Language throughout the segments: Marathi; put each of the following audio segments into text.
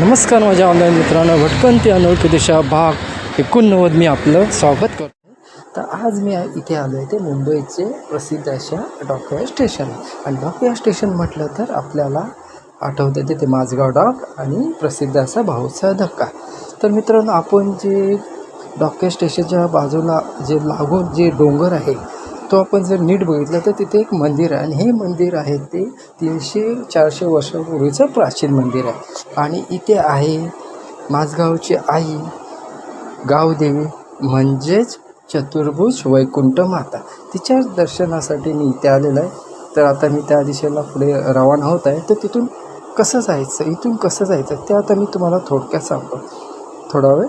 नमस्कार माझ्या ऑनलाईन मित्रांनो भटकंती अनोळखी दिशा भाग एकोणनव्वद मी आपलं स्वागत करतो. तर आज मी इथे आलो आहे ते मुंबईचे प्रसिद्ध अशा डॉकया स्टेशन. आणि डॉकया स्टेशन म्हटलं तर आपल्याला आठवतं तिथे ते माझगाव डॉक आणि प्रसिद्ध असा भाऊचा धक्का. तर मित्रांनो आपण जे डॉकया स्टेशनच्या बाजूला जे लागून जे डोंगर आहे तो आपण जर नीट बघितला तर तिथे एक मंदिर आहे. आणि हे मंदिर आहे ते तीनशे चारशे वर्षापूर्वीचं प्राचीन मंदिर आहे. आणि इथे आहे माझगावची आई गावदेवी म्हणजेच चतुर्भुज वैकुंठ माता. तिच्या दर्शनासाठी मी इथे आलेलो आहे. तर आता मी त्या दिशेला पुढे रवाना होत आहे. तर तिथून कसं जायचं इथून कसं जायचं ते आता मी तुम्हाला थोडक्यात सांगतो. थोडा वेळ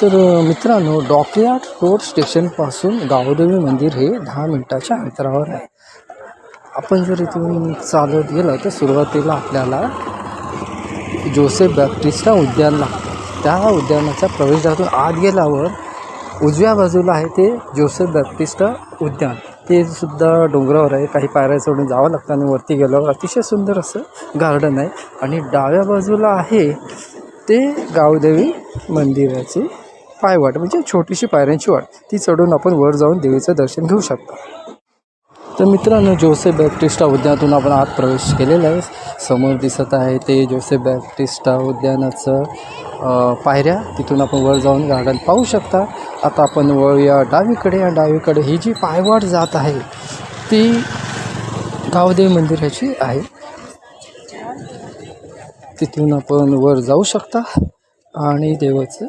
तर मित्रांनो डॉकयार्ड रोड स्टेशनपासून गावदेवी मंदिर हे दहा मिनटाच्या अंतरावर आहे. आपण जर इथून चालत गेलं तर सुरुवातीला आपल्याला जोसेफ बॅप्टिस्टा उद्यान लागतं त्या उद्यानाच्या प्रवेशातून आत गेल्यावर उजव्या बाजूला आहे ते जोसेफ बॅप्टिस्टा उद्यान. ते सुद्धा डोंगरावर आहे काही पायऱ्या चढून जावं लागतं आणि वरती गेल्यावर अतिशय सुंदर असं गार्डन आहे. आणि डाव्या बाजूला आहे ते गावदेवी मंदिराची पायवाट म्हणजे छोटीशी पायऱ्यांची वाट. ती चढून आपण वर जाऊन देवीचं दर्शन घेऊ शकतो. तर मित्रांनो जोसेफ बॅप्टिस्टा उद्यानातून आपण आत प्रवेश केलेला आहे. समोर दिसत आहे ते जोसेफ बॅप्टिस्टा उद्यानाचं पायऱ्या. तिथून आपण वर जाऊन गार्डन पाहू शकता. आता आपण वळूया डावीकडे या डावीकडे ही जी पायवाट जात आहे ती गावदेव मंदिराची आहे. तिथून आपण वर जाऊ शकता आणि देवाचं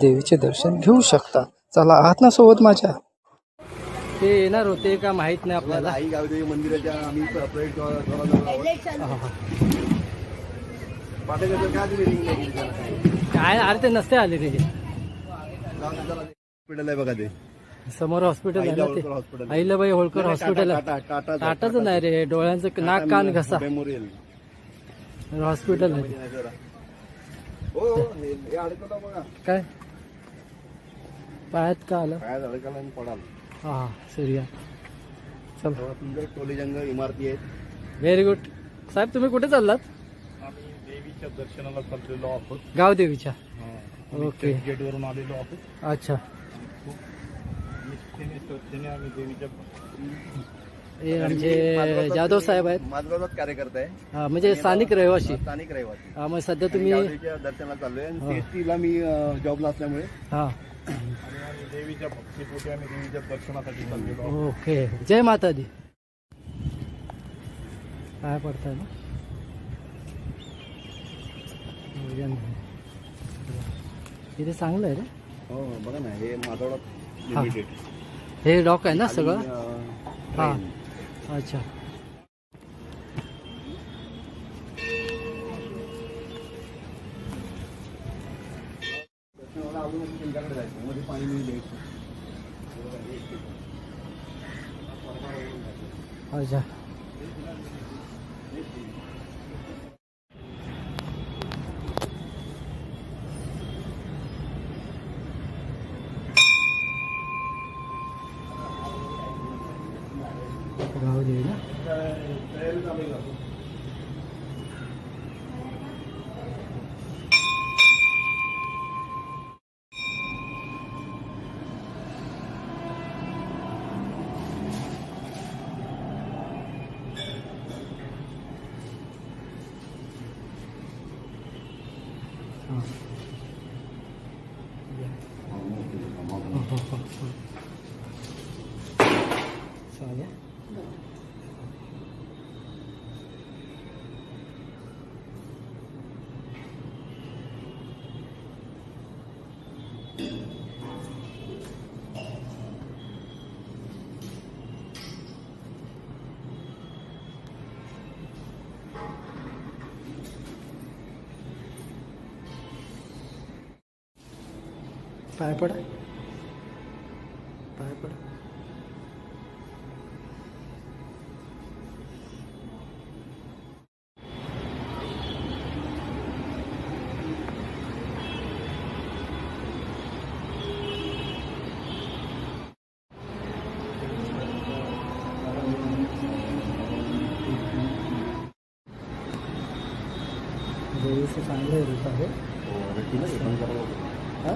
देवीचे दर्शन घेऊ शकता. चला आहात ना सोबत माझ्या. ते येणार होते का माहीत नाही आपल्याला. आई गावदेवी मंदिराच्या आम्ही काय अरे ते नसते आले तिथे. हॉस्पिटल आहे बघा ते. समोर हॉस्पिटल आहे ना ते. होळकर हॉस्पिटल अहिल्याबाई होळकर टाटाचं नाही रे डोळ्यांचं नाक कान घसा. मेमोरियल हॉस्पिटल आहे हो हे काय? पायात का आलं? काय अडकला आणि पडाल. हा हा सूर्या. चल. थोडा सुंदर टोली जंग इमारती आहेत. व्हेरी गुड साहेब तुम्ही कुठे चाललात? आम्ही देवीच्या दर्शनाला चाललेलो आहोत. गावदेवीच्या ओके गेटवरून आलेलो आहोत. अच्छा. निष्ठेने श्रद्धेने आम्ही देवीच्या हे आमचे जाधव साहेब आहेत. माझगावचाच कार्यकर्ता आहे. हा, म्हणजे स्थानिक रहिवासी. स्थानिक रहिवासी. हा, मग सध्या तुम्ही तुम्ही देवीच्या दर्शनाला चाललोय. हा. आणि CST ला मी जॉबला असल्यामुळे. हा. आणि देवीच्या भक्तीपोटी आम्ही देवीच्या दर्शनासाठी चाललेलो आहोत ओके जय माता दी काय पडतंय ना. इथे चांगलं आहे रे हो बघा ना हे माधवडा हा. हे डॉक आहे ना सगळं आणि, अं, हा. train. अच्छा जायचं मध्ये पाणी बिणी द्यायचं अच्छा गाव देवी ना हां हो, हो, हो, हो. चालेल पाय पडा पाय देवीचं चांगलं रूप आहे हा?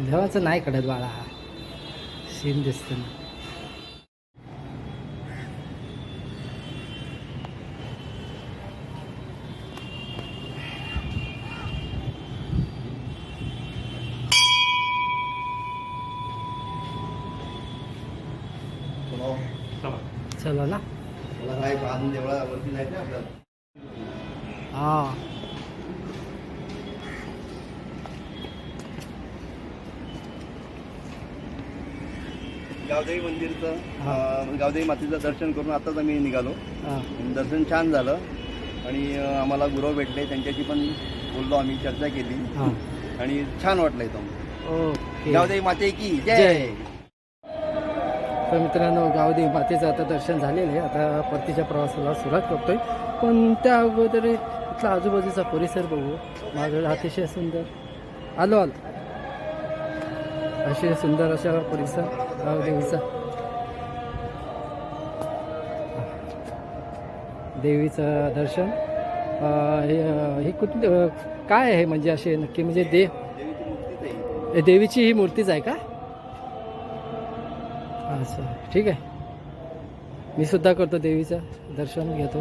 देवाचं नाही कडत बाळा सीन दिसतं चला ना. हा. गावदेवी मंदिरचं. अं, गावदेवी मातेचं दर्शन करून आताच आम्ही निघालो. हा. दर्शन छान झालं. आणि अं, आम्हाला गुरव भेटले त्यांच्याशी पण बोललो आम्ही चर्चा केली. हा. आणि छान वाटलं इथं. ओके. गावदेवी माते की जय. जय! तर मित्रांनो गावदेवी मातेचं आता दर्शन झालेलं आहे. आता परतीच्या प्रवासाला सुरुवात करतोय. पण त्या अगोदर इथला आजूबाजूचा परिसर बघू. माझं अतिशय सुंदर. आलो आलो. अतिशय सुंदर अशा परिसर गावदेवीचा. देवीचं दर्शन. हे हे कुठली काय आहे? म्हणजे असे नक्की म्हणजे देव. हे देवीची ही मूर्तीच आहे का? अच्छा ठीक आहे. मी सुद्धा करतो देवीचं दर्शन घेतो.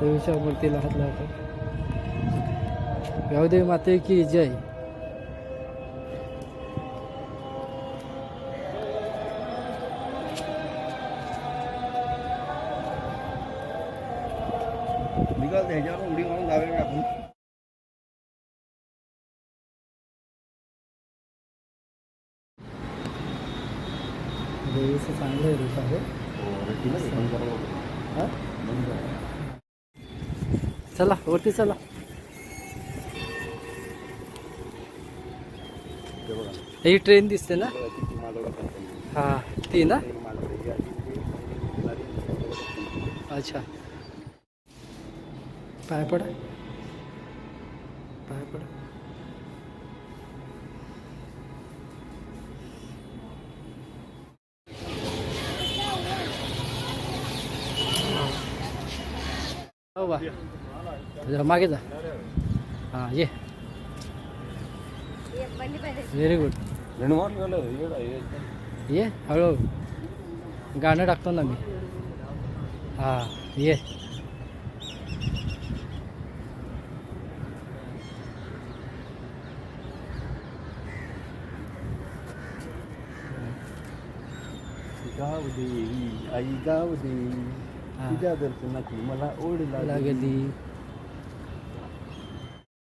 देवीच्या मूर्तीला हात लावतो. गावदेवी माते की जय. निघाल ह्याच्यावर उडी मारून जावे आपण देवीचं चांगलं रूप आहे. हा? चला वरती चला. ही ट्रेन दिसते ना? हा ती ना? अच्छा. पाय पडा. पाय पडा. हो जरा मागे जा. हां ये. व्हेरी गुड ये हळूहळू. गाणं टाकतो ना मी. हां ये. गाव दे आई गाव दे. तुझ्या दर्शनाची मला ओढ लागली.